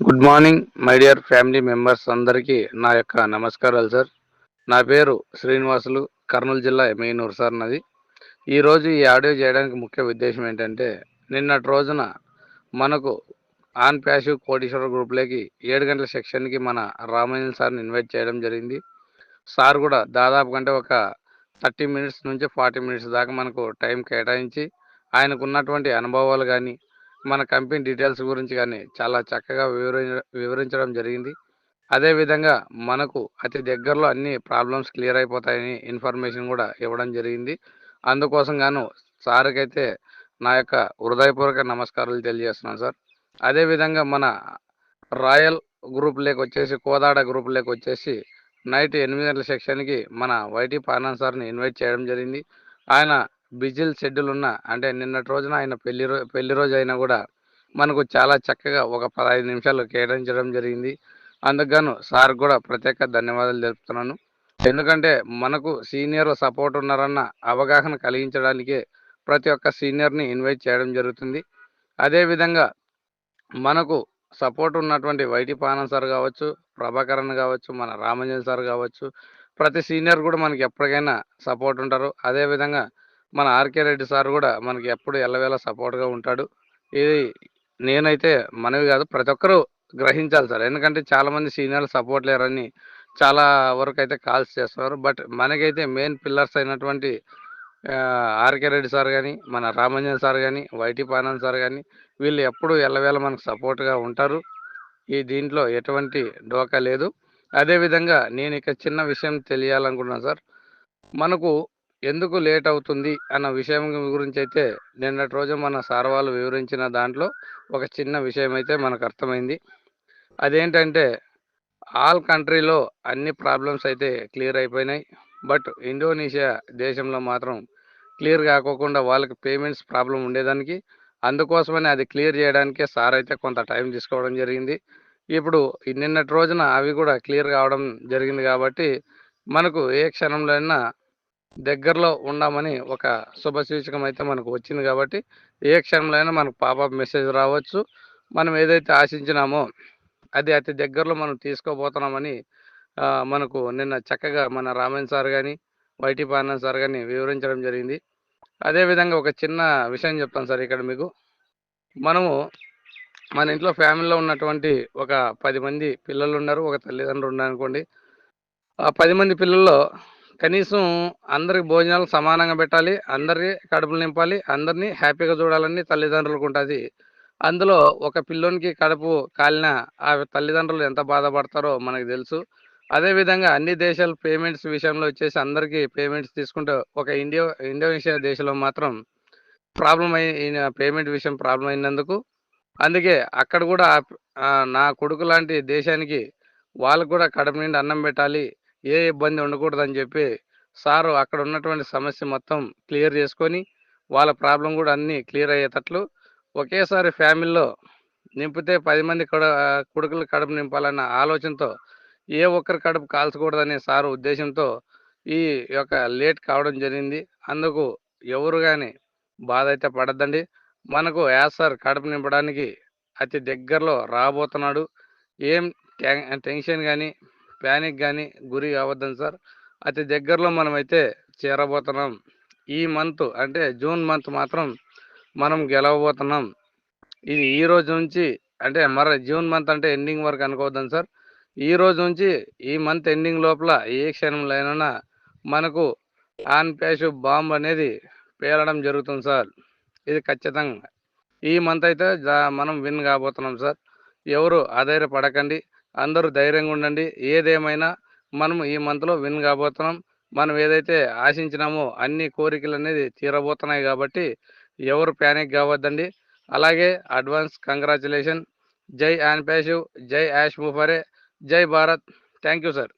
Good morning my dear family members అందరికీ నా యొక్క నమస్కారాలు సార్ నా పేరు శ్రీనివాసులు కర్నూలు జిల్లా ఎమ్మెనూరు సార్ నాది. ఈరోజు ఈ ఆడియో చేయడానికి ముఖ్య ఉద్దేశం ఏంటంటే నిన్నటి రోజున మనకు ఆన్ ప్యాసివ్ కోటీశ్వర గ్రూప్లోకి ఏడు గంటల సెక్షన్కి మన రామాయణ సార్ని ఇన్వైట్ చేయడం జరిగింది. సార్ కూడా దాదాపు కంటే ఒక థర్టీ మినిట్స్ నుంచి ఫార్టీ మినిట్స్ దాకా మనకు టైం కేటాయించి ఆయనకు ఉన్నటువంటి అనుభవాలు కానీ మన కంపెనీ డీటెయిల్స్ గురించి కానీ చాలా చక్కగా వివరించ వివరించడం జరిగింది. అదేవిధంగా మనకు అతి దగ్గరలో అన్ని ప్రాబ్లమ్స్ క్లియర్ అయిపోతాయని ఇన్ఫర్మేషన్ కూడా ఇవ్వడం జరిగింది. అందుకోసం గాను సార్కైతే నా యొక్క హృదయపూర్వక నమస్కారాలు తెలియజేస్తున్నాను సార్. అదేవిధంగా మన రాయల్ గ్రూప్ లేక వచ్చేసి కోదాడ గ్రూప్ లేక వచ్చేసి నైట్ ఎనిమిది గంటల సెక్షన్కి మన వైటీ పానన్ సార్ని ఇన్వైట్ చేయడం జరిగింది. ఆయన బిజిల్ షెడ్యూల్ ఉన్న అంటే నిన్నటి రోజున ఆయన పెళ్ళి రో పెళ్ళి రోజు అయినా కూడా మనకు చాలా చక్కగా ఒక పదహైదు నిమిషాలు కేటాయించడం జరిగింది. అందుకు సార్ కూడా ప్రత్యేక ధన్యవాదాలు తెలుపుతున్నాను. ఎందుకంటే మనకు సీనియర్ సపోర్ట్ ఉన్నారన్న అవగాహన కలిగించడానికే ప్రతి ఒక్క సీనియర్ని ఇన్వైట్ చేయడం జరుగుతుంది. అదేవిధంగా మనకు సపోర్ట్ ఉన్నటువంటి వైటి పానం సార్ కావచ్చు ప్రభాకరన్ కావచ్చు మన రామంజన్ సార్ కావచ్చు ప్రతి సీనియర్ కూడా మనకి ఎప్పటికైనా సపోర్ట్ ఉంటారు. అదేవిధంగా మన ఆర్కే రెడ్డి సార్ కూడా మనకి ఎప్పుడు ఎల్లవేళ సపోర్ట్గా ఉంటాడు. ఇది నేనైతే మనవి కాదు ప్రతి ఒక్కరూ గ్రహించాలి సార్. ఎందుకంటే చాలామంది సీనియర్లు సపోర్ట్ లేరని చాలా వరకు అయితే కాల్స్ చేస్తున్నారు. బట్ మనకైతే మెయిన్ పిల్లర్స్ అయినటువంటి ఆర్కే రెడ్డి సార్ కానీ మన రామంజన్ సార్ కానీ వైటీ పానన్ సార్ కానీ వీళ్ళు ఎప్పుడు ఎల్లవేళ మనకు సపోర్ట్గా ఉంటారు. ఈ దీంట్లో ఎటువంటి డోకా లేదు. అదేవిధంగా నేను ఇక చిన్న విషయం తెలియాలనుకుంటున్నాను సార్. మనకు ఎందుకు లేట్ అవుతుంది అన్న విషయం గురించి అయితే నిన్నటి రోజు మన సార్ వాళ్ళు వివరించిన దాంట్లో ఒక చిన్న విషయం అయితే మనకు అర్థమైంది. అదేంటంటే ఆల్ కంట్రీలో అన్ని ప్రాబ్లమ్స్ అయితే క్లియర్ అయిపోయినాయి. బట్ ఇండోనేషియా దేశంలో మాత్రం క్లియర్ కాకోకుండా వాళ్ళకి పేమెంట్స్ ప్రాబ్లం ఉండేదానికి. అందుకోసమని అది క్లియర్ చేయడానికే సార్ అయితే కొంత టైం తీసుకోవడం జరిగింది. ఇప్పుడు నిన్నటి రోజున అవి కూడా క్లియర్ కావడం జరిగింది కాబట్టి మనకు ఏ క్షణంలో అయినా దగ్గరలో ఉండమని ఒక శుభ సూచకం అయితే మనకు వచ్చింది కాబట్టి ఏ క్షణంలో అయినా మనకు పాప మెసేజ్ రావచ్చు. మనం ఏదైతే ఆశించినామో అది అతి దగ్గరలో మనం తీసుకోబోతున్నామని మనకు నిన్న చక్కగా మన రామన్ సార్ కానీ వైటీ పానన్ సార్ కానీ వివరించడం జరిగింది. అదేవిధంగా ఒక చిన్న విషయం చెప్తాను సార్ ఇక్కడ మీకు. మనము మన ఇంట్లో ఫ్యామిలీలో ఉన్నటువంటి ఒక పది మంది పిల్లలు ఉన్నారు ఒక తల్లిదండ్రులు ఉన్నారు అనుకోండి ఆ పది మంది పిల్లల్లో కనీసం అందరికి భోజనాలు సమానంగా పెట్టాలి అందరి కడుపులు నింపాలి అందరినీ హ్యాపీగా చూడాలని తల్లిదండ్రులకు ఉంటుంది. అందులో ఒక పిల్లోనికి కడుపు కాలిన ఆ తల్లిదండ్రులు ఎంత బాధపడతారో మనకు తెలుసు. అదేవిధంగా అన్ని దేశాలు పేమెంట్స్ విషయంలో వచ్చేసి అందరికీ పేమెంట్స్ తీసుకుంటే ఒక ఇండియో ఇండోనేషియా దేశంలో మాత్రం ప్రాబ్లం అయిన పేమెంట్ విషయం ప్రాబ్లం అయినందుకు. అందుకే అక్కడ కూడా నా కొడుకు లాంటి దేశానికి వాళ్ళకు కూడా కడుపు నిండి అన్నం పెట్టాలి ఏ ఇబ్బంది ఉండకూడదని చెప్పి సారు అక్కడ ఉన్నటువంటి సమస్య మొత్తం క్లియర్ చేసుకొని వాళ్ళ ప్రాబ్లం కూడా అన్నీ క్లియర్ అయ్యేటట్లు ఒకేసారి ఫ్యామిలీలో నింపితే పది మంది కడ కొడుకులు కడుపు నింపాలన్న ఆలోచనతో ఏ ఒక్కరి కడుపు కాల్చకూడదనే సారు ఉద్దేశంతో ఈ యొక్క లేట్ కావడం జరిగింది. అందుకు ఎవరు కానీ బాధ అయితే పడద్దండి. మనకు యాసర్ సార్ కడుపు నింపడానికి అతి దగ్గరలో రాబోతున్నాడు. ఏం టెన్- టెన్షన్ కానీ ప్యానిక్ కానీ గురి కావద్దని సార్. అతి దగ్గరలో మనమైతే చేరబోతున్నాం. ఈ మంత్ అంటే జూన్ మంత్ మాత్రం మనం గెలవబోతున్నాం. ఇది ఈ రోజు నుంచి అంటే మరి జూన్ మంత్ అంటే ఎండింగ్ వరకు అనుకోవద్దని సార్. ఈ రోజు నుంచి ఈ మంత్ ఎండింగ్ లోపల ఏ క్షణంలో మనకు ఆన్ ప్యాష్ బాంబ్ అనేది పేలడం జరుగుతుంది సార్. ఇది ఖచ్చితంగా. ఈ మంత్ అయితే మనం విన్ కాబోతున్నాం సార్. ఎవరు ఆధైర్యపడకండి అందరూ ధైర్యంగా ఉండండి. ఏదేమైనా మనం ఈ మంత్లో విన్ కాబోతున్నాం. మనం ఏదైతే ఆశించినామో అన్ని కోరికలు అనేది తీరబోతున్నాయి కాబట్టి ఎవరు ప్యానిక్ కావద్దండి. అలాగే అడ్వాన్స్ కంగ్రాచులేషన్. జై ఆన్ పేషివ్ జై యాష్ ముఫరే జై భారత్. Thank you sir.